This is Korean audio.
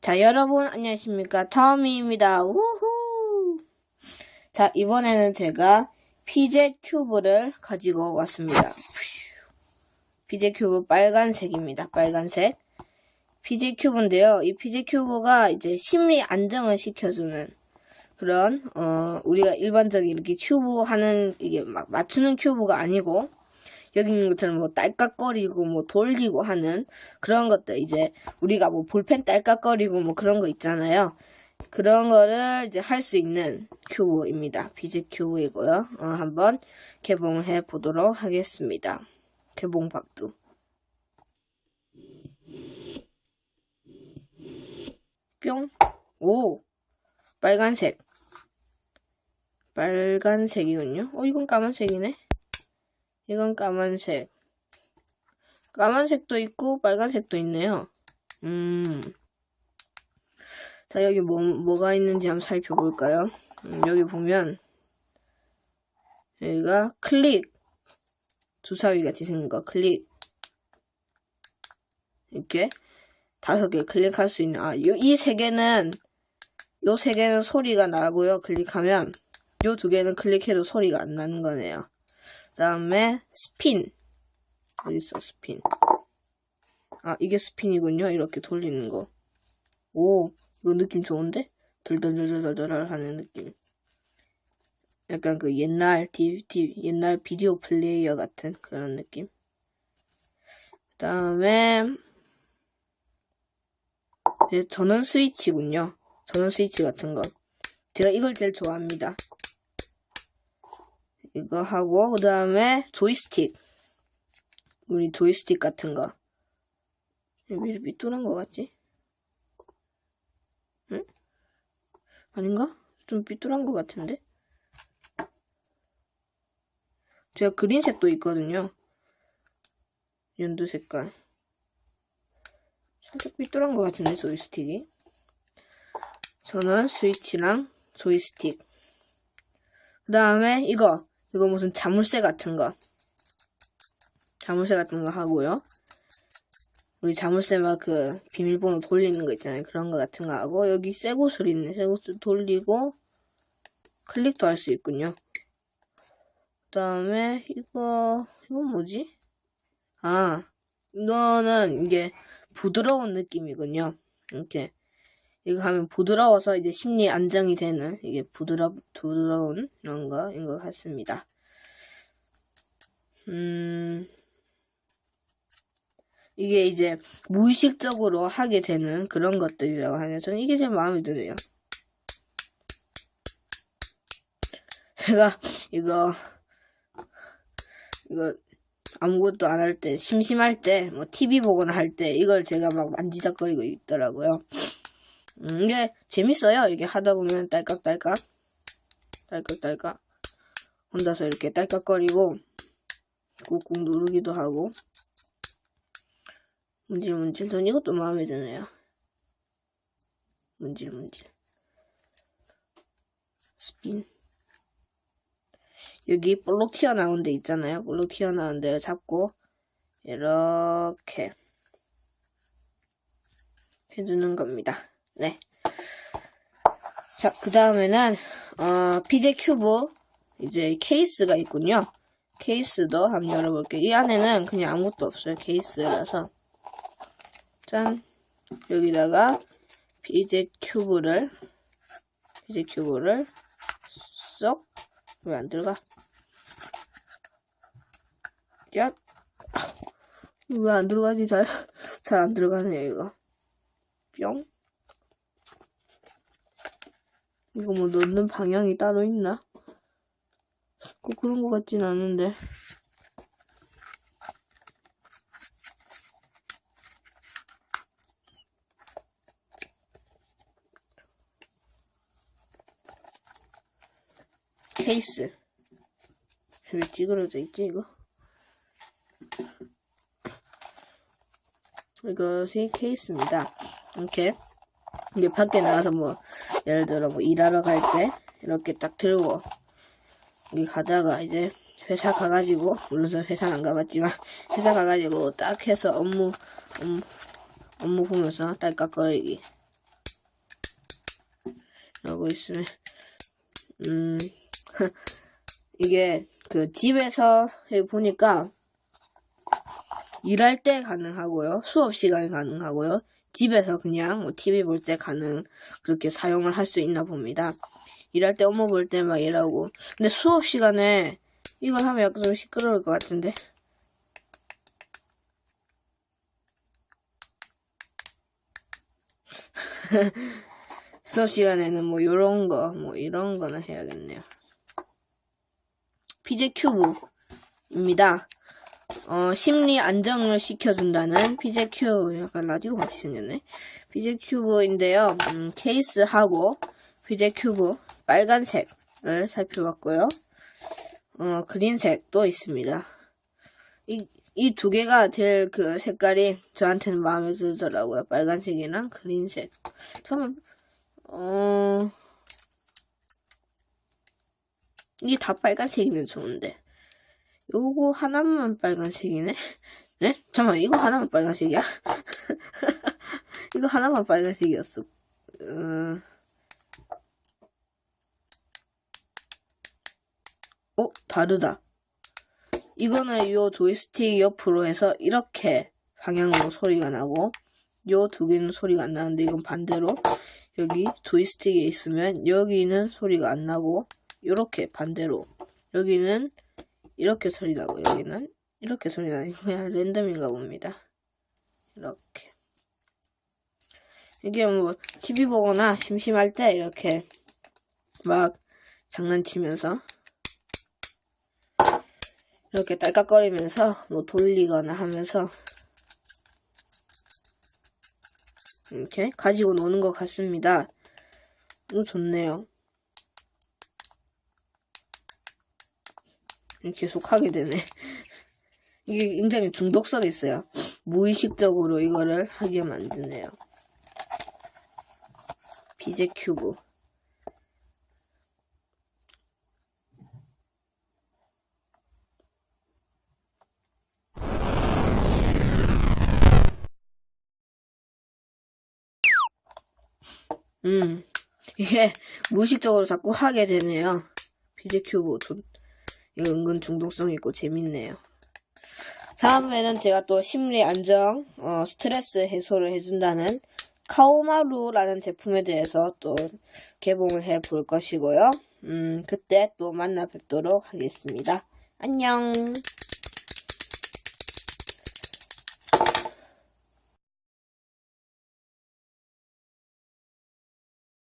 자, 여러분, 안녕하십니까. 터미입니다. 우후! 자, 이번에는 제가 피제 큐브를 가지고 왔습니다. 피제 큐브 빨간색입니다. 빨간색. 피제 큐브인데요. 이 피제 큐브가 이제 심리 안정을 시켜주는 그런, 어, 우리가 일반적인 이렇게 큐브 하는, 이게 막 맞추는 큐브가 아니고, 여기 있는 것처럼 뭐 딸깍거리고 뭐 돌리고 하는 그런 것들 이제 우리가 뭐 볼펜 딸깍거리고 뭐 그런 거 있잖아요. 그런 거를 이제 할 수 있는 큐브입니다. 비즈 큐브이고요. 어, 한번 개봉을 해 보도록 하겠습니다. 개봉 박두. 뿅. 오. 빨간색. 빨간색이군요. 어, 이건 까만색이네. 이건 까만색. 까만색도 있고 빨간색도 있네요. 음. 자, 여기 뭐, 뭐가 있는지 한번 살펴볼까요? 음, 여기 보면, 여기가 클릭. 주사위 같이 생긴 거, 클릭. 이렇게 다섯 개 클릭할 수 있는, 아, 이 세 개는, 요 세 개는 소리가 나고요. 클릭하면, 요 두 개는 클릭해도 소리가 안 나는 거네요. 그 다음에 스핀. 어디 있어 스핀? 아 이게 스핀이군요. 이렇게 돌리는 거 오 이거 느낌 좋은데? 덜덜덜덜덜 하는 느낌. 약간 그 옛날 디, 디, 옛날 비디오 플레이어 같은 그런 느낌. 그 다음에 전원 스위치군요. 전원 스위치 같은 거. 제가 이걸 제일 좋아합니다 이거 하고 그 다음에 조이스틱 우리 조이스틱 같은 거 여기 삐뚤한 거 같지? 응? 아닌가? 좀 삐뚤한 거 같은데? 제가 그린색도 있거든요 연두 색깔 살짝 삐뚤한 거 같은데 조이스틱이 저는 스위치랑 조이스틱 그 다음에 이거 이거 무슨 자물쇠 같은 거. 자물쇠 같은 거 하고요. 우리 자물쇠 막 그 비밀번호 돌리는 거 있잖아요. 그런 거 같은 거 하고 여기 새 곳을 있네. 새 곳을 돌리고 클릭도 할 수 있군요. 그 다음에 이거 이건 뭐지? 아 이거는 이게 부드러운 느낌이군요. 이렇게 이거 하면 부드러워서 이제 심리 안정이 되는 이게 부드러 부드러운 이런 거인 것 같습니다. 음 이게 이제 무의식적으로 하게 되는 그런 것들이라고 하네요. 저는 이게 제일 마음에 드네요. 제가 이거 이거 아무것도 안 할 때, 심심할 때, 뭐 TV 보거나 할 때 이걸 제가 막 만지작거리고 있더라고요. 음, 이게 재밌어요. 이게 하다 보면 딸깍딸깍, 딸깍딸깍. 혼자서 이렇게 딸깍거리고, 꾹꾹 누르기도 하고. 문질문질. 전 이것도 마음에 드네요. 문질문질. 스핀. 여기 볼록 튀어나온 데 있잖아요. 볼록 튀어나온 데를 잡고, 이렇게 해주는 겁니다. 네. 자, 그 다음에는, 어, 피제 큐브, 이제 케이스가 있군요. 케이스도 한번 열어볼게요. 이 안에는 그냥 아무것도 없어요. 케이스라서. 짠. 여기다가 피제 큐브를, 피제 큐브를 쏙, 왜 안 들어가? 야, 왜 안 들어가지? 잘, 잘 안 들어가네요, 이거. 뿅. 이거 뭐 넣는 방향이 따로 있나? 꼭 그런 것 같진 않은데. 케이스. 왜 찌그러져 있지, 이거? 이것이 케이스입니다. 이렇게. 이게 밖에 나가서 뭐, 예를 들어 뭐 일하러 갈 때, 이렇게 딱 들고, 여기 가다가 이제 회사 가가지고, 물론 저 회사 안 가봤지만, 회사 가가지고 딱 해서 업무, 업무, 업무 보면서 딸깍거리기. 하고 있으면 음 이게 그 집에서 보니까 일할 때 가능하고요. 수업 시간에 가능하고요. 집에서 그냥 뭐 TV 볼 때 가능 그렇게 사용을 할 수 있나 봅니다. 일할 때 업무 볼 때 막 일하고 근데 수업 시간에 이걸 하면 약간 좀 시끄러울 것 같은데 수업 시간에는 뭐 요런 거 뭐 이런 거나 해야겠네요. 피제 큐브입니다. 어, 심리 안정을 시켜준다는 피제 큐브 약간 라디오 같이 생겼네. 피제 큐브인데요. 음, 케이스하고 피제 큐브 빨간색을 살펴봤고요. 어, 그린색도 있습니다. 이, 이 두 개가 제일 그 색깔이 저한테는 마음에 들더라고요. 빨간색이랑 그린색. 처음에, 어, 이게 다 빨간색이면 좋은데. 요거 하나만 빨간색이네? 네? 잠깐만, 이거 하나만 빨간색이야? 이거 하나만 빨간색이었어. 어... 어, 다르다. 이거는 요 조이스틱 옆으로 해서 이렇게 방향으로 소리가 나고, 요 두 개는 소리가 안 나는데, 이건 반대로. 여기 조이스틱에 있으면 여기는 소리가 안 나고, 요렇게 반대로. 여기는 이렇게 소리 나고, 여기는 이렇게 소리 이거 그냥 랜덤인가 봅니다. 이렇게. 이게 뭐, TV 보거나 심심할 때 이렇게 막 장난치면서 이렇게 딸깍거리면서 뭐 돌리거나 하면서 이렇게 가지고 노는 것 같습니다. 너무 좋네요. 계속 하게 되네. 이게 굉장히 중독성이 있어요. 무의식적으로 이거를 하게 만드네요. 비제 큐브. 음, 이게 무의식적으로 자꾸 하게 되네요. 비제 큐브. 돈- 이거 은근 중독성 있고 재밌네요. 다음에는 제가 또 심리 안정, 어, 스트레스 해소를 해준다는 카오마루라는 제품에 대해서 또 개봉을 해 볼 것이고요. 음, 그때 또 만나 뵙도록 하겠습니다. 안녕!